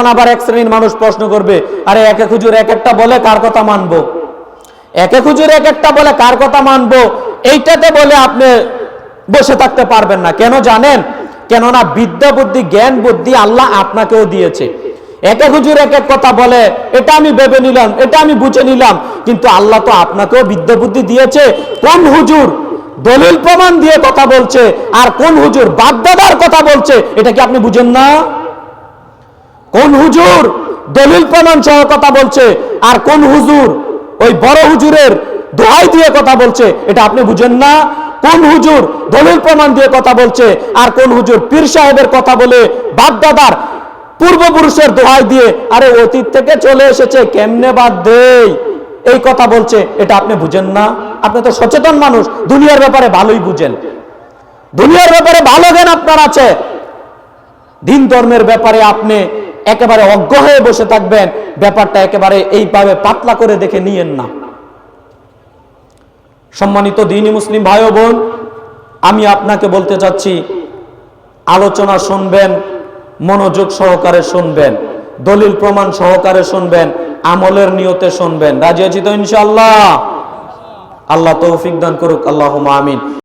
তখন আবার এক শ্রেণির মানুষ প্রশ্ন করবে, আরে এক এক এক একটা বলে কার কথা মানবো? এক এক এক একটা বলে কার কথা মানবো? এইটাতে বলে আপনি বসে থাকতে পারবেন না। কেন জানেন? কেননা বিদ্যা বুদ্ধি, জ্ঞান বুদ্ধি আল্লাহ আপনাকেও দিয়েছে। এক এক এক এক কথা বলে, এটা আমি ভেবে নিলাম, এটা আমি বুঝে নিলাম। কিন্তু আল্লাহ তো আপনাকেও বিদ্যা বুদ্ধি দিয়েছে। কোন হুজুর দলিল প্রমাণ দিয়ে কথা বলছে, আর কোন হুজুর বাগদাদার কথা বলছে, এটা কি আপনি বুঝেন না? কোন হুজুর দলিল প্রমাণ সহ কথা বলছে আর কোন হুজুর ওই বড় হুজুরের দোহাই দিয়ে কথা বলছে, এটা আপনি বুঝেন না। কোন হুজুর দলিল প্রমাণ দিয়ে কথা বলছে আর কোন হুজুর পীর সাহেবের কথা বলে বাপদাদার পূর্বপুরুষের দোহাই দিয়ে, আরে অতীত থেকে চলে এসেছে, কেমনে বাদ দেই? এই কথা বলছে, এটা আপনি বুঝেন না। আপনি তো সচেতন মানুষ, দুনিয়ার ব্যাপারে ভালোই বুঝেন। দুনিয়ার ব্যাপারে ভালো জ্ঞান আপনার আছে। দিন ধর্মের ব্যাপারে আপনি একেবারে অজ্ঞ হয়ে বসে থাকবেন। ব্যাপারটা একেবারে এইভাবে পাতলা করে দেখে নিয়েন না। সম্মানিত দিনী মুসলিম ভাই বোন, আমি আপনাকে বলতে চাচ্ছি, আলোচনা শুনবেন, মনোযোগ সহকারে শুনবেন, দলিল প্রমাণ সহকারে শুনবেন, আমলের নিয়তে শুনবেন। রাজি আছি তো ইনশাল্লাহ আল্লাহ তৌফিক দান করুক আল্লাহ আমিন।